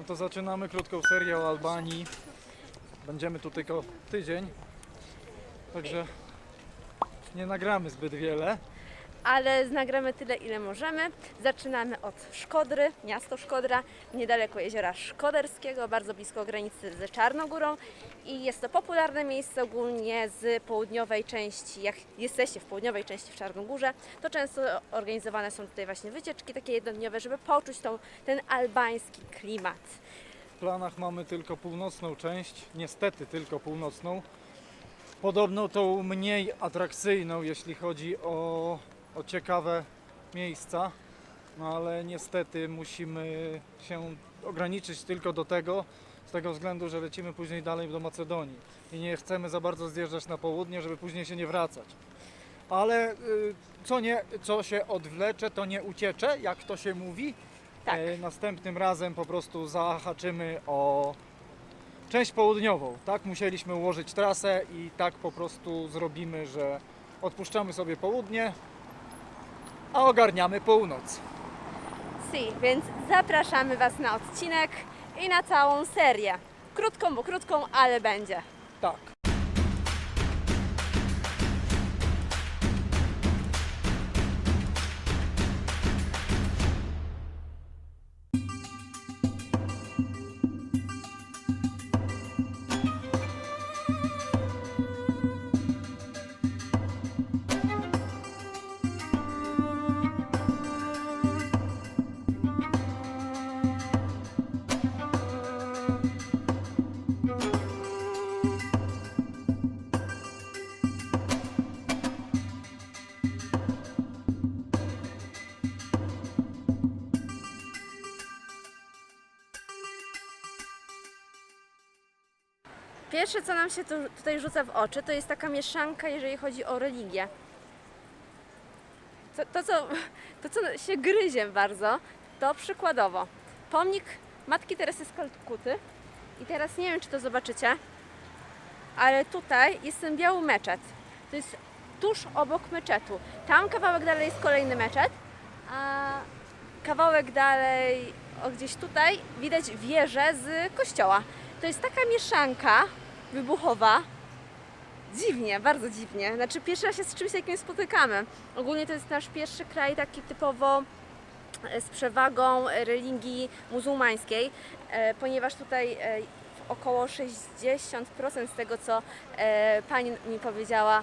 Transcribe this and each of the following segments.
No to zaczynamy krótką serię o Albanii. Będziemy tu tylko tydzień. Także nie nagramy zbyt wiele. Ale nagramy tyle, ile możemy. Zaczynamy od Szkodry, miasto Szkodra, niedaleko jeziora Szkoderskiego, bardzo blisko granicy z Czarnogórą. I jest to popularne miejsce ogólnie z południowej części. Jak jesteście w południowej części w Czarnogórze, to często organizowane są tutaj właśnie wycieczki takie jednodniowe, żeby poczuć tą, ten albański klimat. W planach mamy tylko północną część, niestety tylko północną. Podobno tą mniej atrakcyjną, jeśli chodzi o, o ciekawe miejsca. No ale niestety musimy się ograniczyć tylko do tego, z tego względu, że lecimy później dalej do Macedonii. I nie chcemy za bardzo zjeżdżać na południe, żeby później się nie wracać. Ale y, co, nie, co się odwlecze, to nie uciecze, jak to się mówi. Tak. E, Następnym razem po prostu zahaczymy o część południową. Tak musieliśmy ułożyć trasę i tak po prostu zrobimy, że odpuszczamy sobie południe, a ogarniamy północ. Si, więc zapraszamy Was na odcinek i na całą serię. Krótką, bo krótką, ale będzie. Tak. Pierwsze, co nam się tu, tutaj rzuca w oczy, to jest taka mieszanka, jeżeli chodzi o religię. To, to, co, to, co się gryzie bardzo, to przykładowo pomnik Matki Teresy z Kalkuty. I teraz nie wiem, czy to zobaczycie, ale tutaj jest ten biały meczet. To jest tuż obok meczetu. Tam kawałek dalej jest kolejny meczet, a kawałek dalej, o gdzieś tutaj, widać wieżę z kościoła. To jest taka mieszanka wybuchowa. Dziwnie, bardzo dziwnie. Znaczy pierwszy raz się z czymś takim spotykamy. Ogólnie to jest nasz pierwszy kraj taki typowo e, z przewagą religii muzułmańskiej, e, ponieważ tutaj e, około 60% z tego, co e, pani mi powiedziała, e,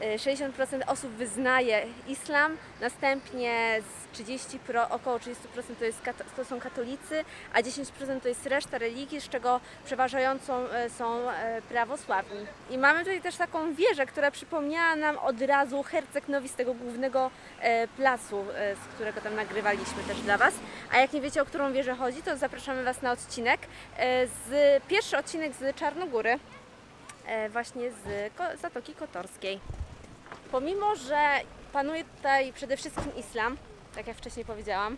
60% osób wyznaje islam, następnie z 30 pro, około 30% to, jest, to są katolicy, a 10% to jest reszta religii, z czego przeważającą e, są e, prawosławni. I mamy tutaj też taką wieżę, która przypomniała nam od razu Herceg Nowi z tego głównego e, placu, z którego tam nagrywaliśmy też dla Was. A jak nie wiecie, o którą wieżę chodzi, to zapraszamy Was na odcinek. Z, pierwszy odcinek z Czarnogóry, właśnie z Zatoki Kotorskiej. Pomimo, że panuje tutaj przede wszystkim islam, tak jak wcześniej powiedziałam,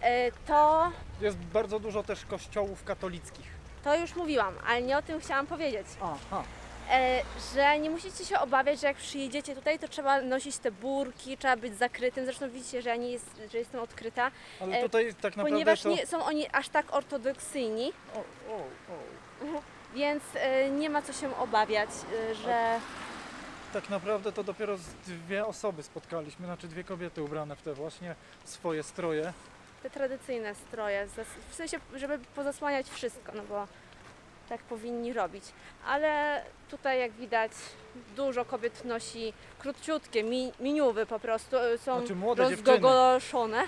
e, to, Jest bardzo dużo też kościołów katolickich. to już mówiłam, ale nie o tym chciałam powiedzieć. Aha. E, że nie musicie się obawiać, że jak przyjedziecie tutaj, to trzeba nosić te burki, trzeba być zakrytym. Zresztą widzicie, że ja nie jest, że jestem odkryta, Ale E, tutaj tak naprawdę ponieważ to... nie są oni aż tak ortodoksyjni, O, o, o. więc nie ma co się obawiać, że Tak naprawdę to dopiero dwie osoby spotkaliśmy, znaczy dwie kobiety ubrane w te właśnie swoje stroje. te tradycyjne stroje, w sensie, żeby pozasłaniać wszystko, no bo tak powinni robić. Ale tutaj jak widać dużo kobiet nosi króciutkie, mi, miniuwy po prostu, e, są Znaczy młode rozgogoloszone,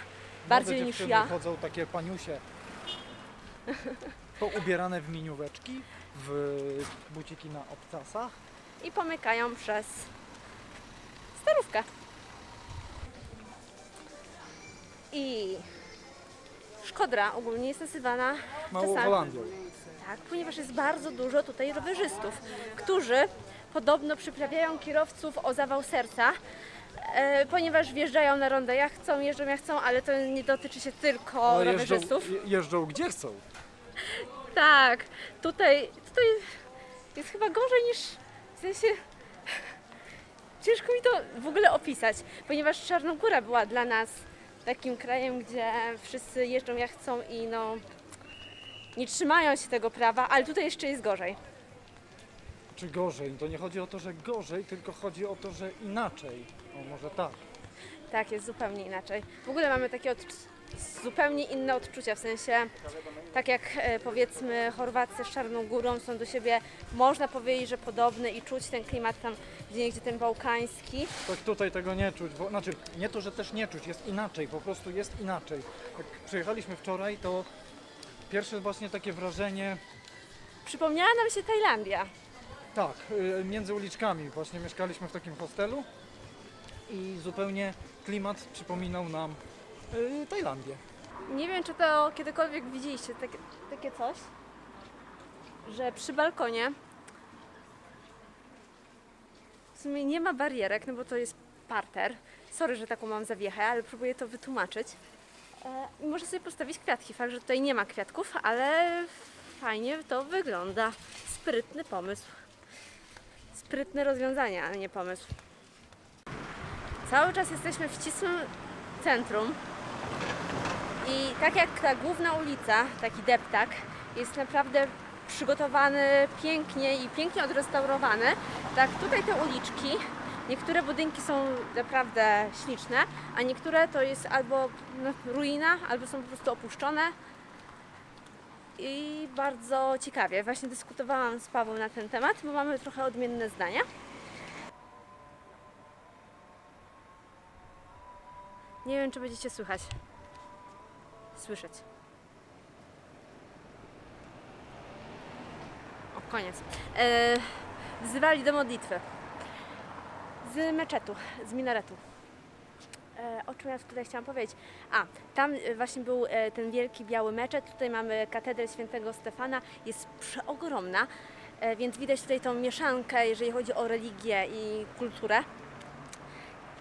bardziej Młode niż dziewczyny ja. chodzą takie paniusie poubierane w minióweczki, w buciki na obcasach. I pomykają przez starówkę. I Szkodra ogólnie jest nazywana Małą Holandią. tak, ponieważ jest bardzo dużo tutaj rowerzystów, którzy podobno przyprawiają kierowców o zawał serca, e, ponieważ wjeżdżają na rondę jak chcą, jeżdżą jak chcą, ale to nie dotyczy się tylko Ale jeżdżą, rowerzystów. je- jeżdżą gdzie chcą. Tak, tutaj, tutaj jest chyba gorzej niż w sensie. Ciężko mi to w ogóle opisać, ponieważ Czarnogóra była dla nas takim krajem, gdzie wszyscy jeżdżą jak chcą i no nie trzymają się tego prawa, ale tutaj jeszcze jest gorzej. Czy gorzej? To nie chodzi o to, że gorzej, tylko chodzi o to, że inaczej. O, może tak. Tak, jest zupełnie inaczej. W ogóle mamy takie odczu- zupełnie inne odczucia, w sensie tak jak e, powiedzmy Chorwacy z Czarną Górą są do siebie, można powiedzieć, że podobne i czuć ten klimat tam gdzie gdzie ten bałkański. Tak tutaj tego nie czuć. Bo, znaczy, nie to, że też nie czuć, jest inaczej, po prostu jest inaczej. Jak przyjechaliśmy wczoraj, to pierwsze właśnie takie wrażenie, Przypomniała nam się Tajlandia. tak, y, między uliczkami. Właśnie mieszkaliśmy w takim hostelu i zupełnie klimat przypominał nam y, Tajlandię. Nie wiem, czy to kiedykolwiek widzieliście takie, takie coś, że przy balkonie w sumie nie ma barierek, no bo to jest parter. Sorry, że taką mam zawiechę, ale próbuję to wytłumaczyć. E, I można sobie postawić kwiatki. Fakt, że tutaj nie ma kwiatków, ale fajnie to wygląda. Sprytny pomysł. Sprytne rozwiązanie, ale nie pomysł. Cały czas jesteśmy w ścisłym centrum. I tak jak ta główna ulica, taki deptak, jest naprawdę przygotowany pięknie i pięknie odrestaurowany, tak tutaj te uliczki, niektóre budynki są naprawdę śliczne, a niektóre to jest albo no, ruina, albo są po prostu opuszczone. I bardzo ciekawie. Właśnie dyskutowałam z Pawłem na ten temat, bo mamy trochę odmienne zdania. Nie wiem, czy będziecie słychać słyszeć. O, koniec. E, wzywali do modlitwy. Z meczetu, z minaretu. E, o czym ja tutaj chciałam powiedzieć? A, tam właśnie był e, ten wielki biały meczet. Tutaj mamy katedrę świętego Stefana. Jest przeogromna, e, więc widać tutaj tą mieszankę, jeżeli chodzi o religię i kulturę.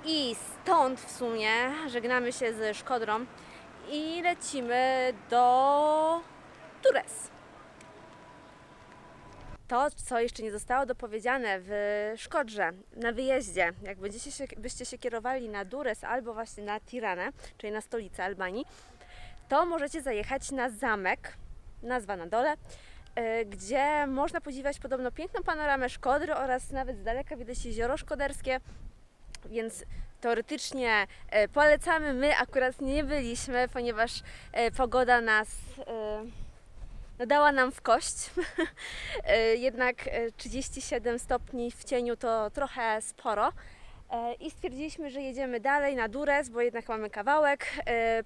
I stąd w sumie żegnamy się ze Szkodrą i lecimy do Tures. To, co jeszcze nie zostało dopowiedziane w Szkodrze, na wyjeździe, jak będziecie się, byście się kierowali na Dures albo właśnie na Tiranę, czyli na stolicę Albanii, to możecie zajechać na zamek, nazwa na dole, y, gdzie można podziwiać podobno piękną panoramę Szkodry oraz nawet z daleka widać jezioro szkoderskie, więc teoretycznie e, polecamy. My akurat nie byliśmy, ponieważ e, pogoda nas e, no, dała nam w kość. Jednak e, 37 stopni w cieniu to trochę sporo. I stwierdziliśmy, że jedziemy dalej na Dures, bo jednak mamy kawałek.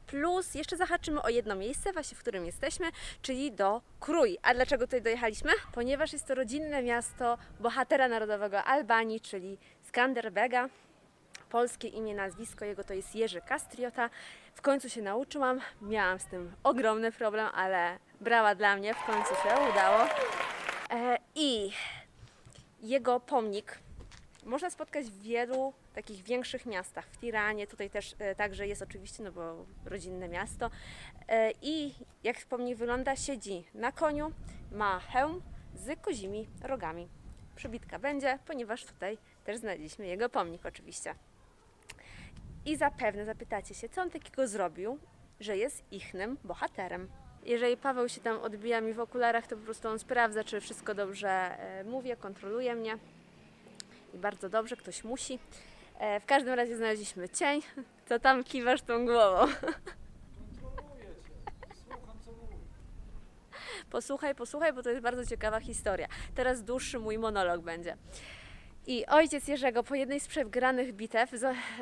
Plus jeszcze zahaczymy o jedno miejsce, właśnie w którym jesteśmy, czyli do Krój. A dlaczego tutaj dojechaliśmy? Ponieważ jest to rodzinne miasto bohatera narodowego Albanii, czyli Skanderbega polskie imię, nazwisko jego to jest Jerzy Kastriota. W końcu się nauczyłam, miałam z tym ogromny problem, ale brała dla mnie, w końcu się udało. E, I jego pomnik można spotkać w wielu takich większych miastach. W Tiranie, tutaj też e, także jest oczywiście, no bo rodzinne miasto. E, I jak pomnik wygląda, siedzi na koniu, ma hełm z kozimi rogami. Przybitka będzie, ponieważ tutaj też znaleźliśmy jego pomnik oczywiście. I zapewne zapytacie się, co on takiego zrobił, że jest ichnym bohaterem. Jeżeli Paweł się tam odbija mi w okularach, to po prostu on sprawdza, czy wszystko dobrze e, mówię, kontroluje mnie. I bardzo dobrze, ktoś musi. E, w każdym razie znaleźliśmy cień, co tam kiwasz tą głową. Posłuchaj, posłuchaj, bo to jest bardzo ciekawa historia. Teraz dłuższy mój monolog będzie. I ojciec Jerzego po jednej z przegranych bitew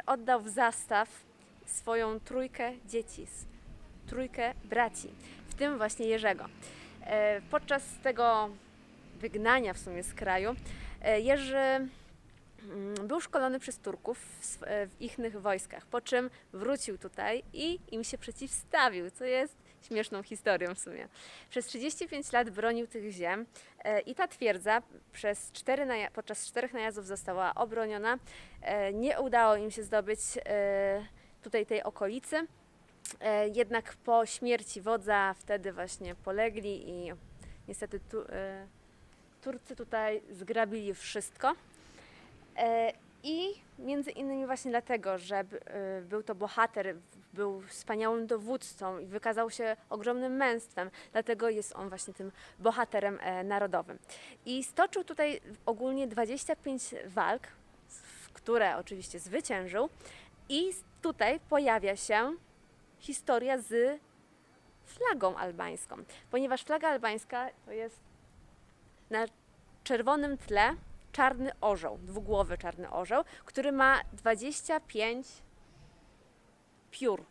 oddał w zastaw swoją trójkę dzieci, trójkę braci, w tym właśnie Jerzego. E, Podczas tego wygnania w sumie z kraju e, Jerzy mm, był szkolony przez Turków e, w ichnych wojskach, po czym wrócił tutaj i im się przeciwstawił, co jest śmieszną historią w sumie. Przez 35 lat bronił tych ziem e, i ta twierdza przez cztery podczas czterech najazdów została obroniona. E, Nie udało im się zdobyć e, tutaj tej okolicy. Jednak po śmierci wodza wtedy właśnie polegli i niestety tu, Turcy tutaj zgrabili wszystko. I między innymi właśnie dlatego, że y, był to bohater, był wspaniałym dowódcą i wykazał się ogromnym męstwem, dlatego jest on właśnie tym bohaterem e, narodowym. I stoczył tutaj ogólnie 25 walk, które oczywiście zwyciężył i tutaj pojawia się historia z flagą albańską, ponieważ flaga albańska to jest na czerwonym tle czarny orzeł, dwugłowy czarny orzeł, który ma 25 piór,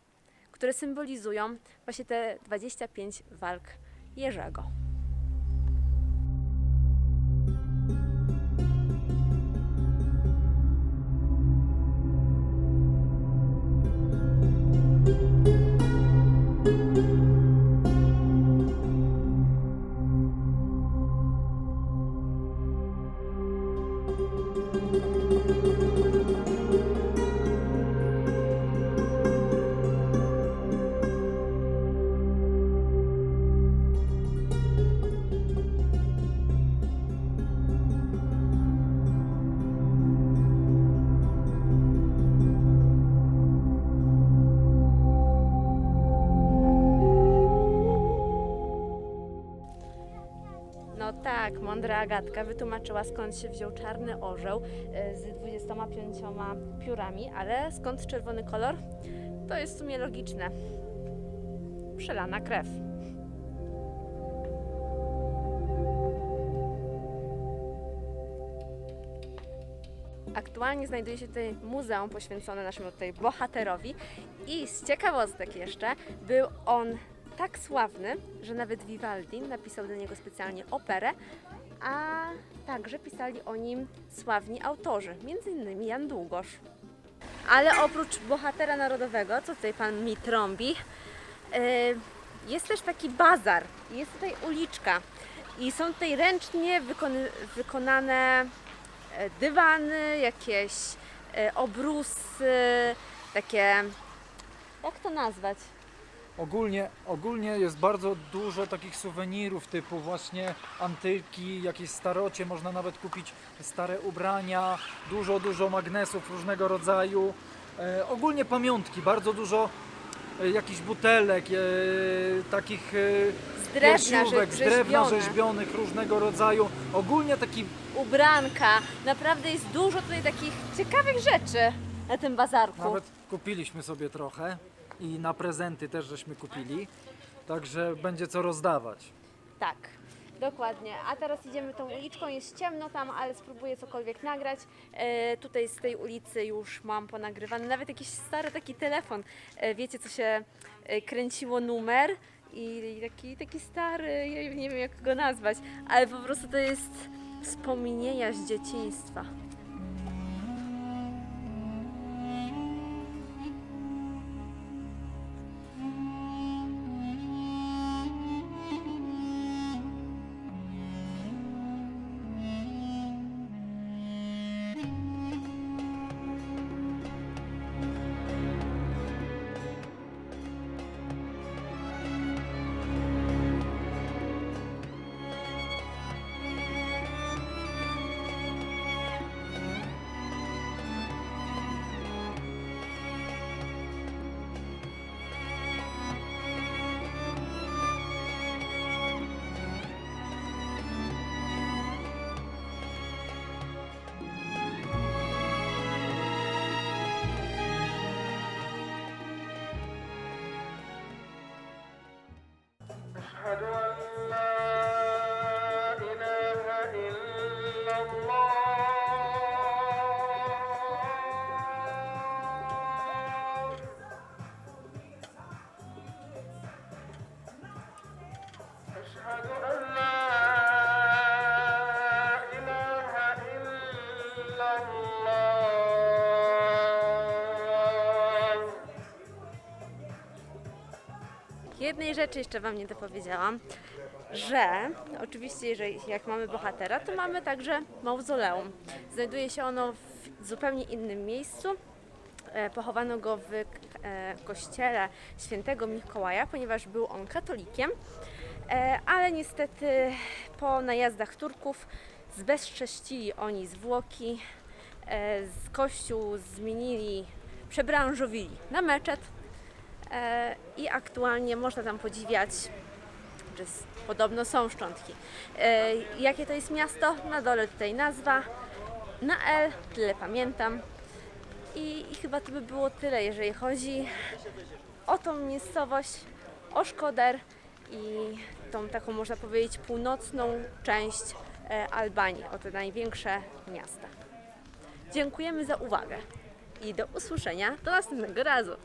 które symbolizują właśnie te 25 walk Jerzego. Mądra Agatka wytłumaczyła skąd się wziął czarny orzeł e, z 25 piórami, ale skąd czerwony kolor? To jest w sumie logiczne. Przelana krew. Aktualnie znajduje się tutaj muzeum poświęcone naszemu tutaj bohaterowi i z ciekawostek jeszcze był on tak sławny, że nawet Vivaldi napisał do niego specjalnie operę, a także pisali o nim sławni autorzy, innymi Jan Długosz. Ale oprócz bohatera narodowego, co tutaj pan mi trąbi, yy, jest też taki bazar, jest tutaj uliczka i są tutaj ręcznie wykonane e, dywany, jakieś e, obrusy, takie, jak to nazwać? Ogólnie, ogólnie jest bardzo dużo takich suwenirów typu właśnie antyki, jakieś starocie, można nawet kupić stare ubrania, dużo, dużo magnesów różnego rodzaju. E, ogólnie pamiątki, bardzo dużo e, jakichś butelek, e, takich e, Z drewna, piersiówek z drewna rzeźbione. rzeźbionych różnego rodzaju. Ogólnie taki ubranka. Naprawdę jest dużo tutaj takich ciekawych rzeczy na tym bazarku. Nawet kupiliśmy sobie trochę i na prezenty też żeśmy kupili, także będzie co rozdawać. Tak, dokładnie. A teraz idziemy tą uliczką, jest ciemno tam, ale spróbuję cokolwiek nagrać. E, tutaj z tej ulicy już mam ponagrywany nawet jakiś stary taki telefon. E, wiecie, co się e, kręciło numer i taki, taki stary, ja nie wiem jak go nazwać, ale po prostu to jest wspomnienia z dzieciństwa. Roger, Roger. Jednej rzeczy jeszcze Wam nie dopowiedziałam, że oczywiście, jeżeli jak mamy bohatera, to mamy także mauzoleum. Znajduje się ono w zupełnie innym miejscu. E, Pochowano go w e, kościele świętego Mikołaja, ponieważ był on katolikiem, E, ale niestety po najazdach Turków zbezcześcili oni zwłoki z kościół zmienili, przebranżowili na meczet i aktualnie można tam podziwiać, s- podobno są szczątki. E, jakie to jest miasto? Na dole tutaj nazwa. Na L, tyle pamiętam. I, I chyba to by było tyle, jeżeli chodzi o tą miejscowość, o Szkoder i tą taką, można powiedzieć, północną część e, Albanii, o te największe miasta. Dziękujemy za uwagę i do usłyszenia do następnego razu.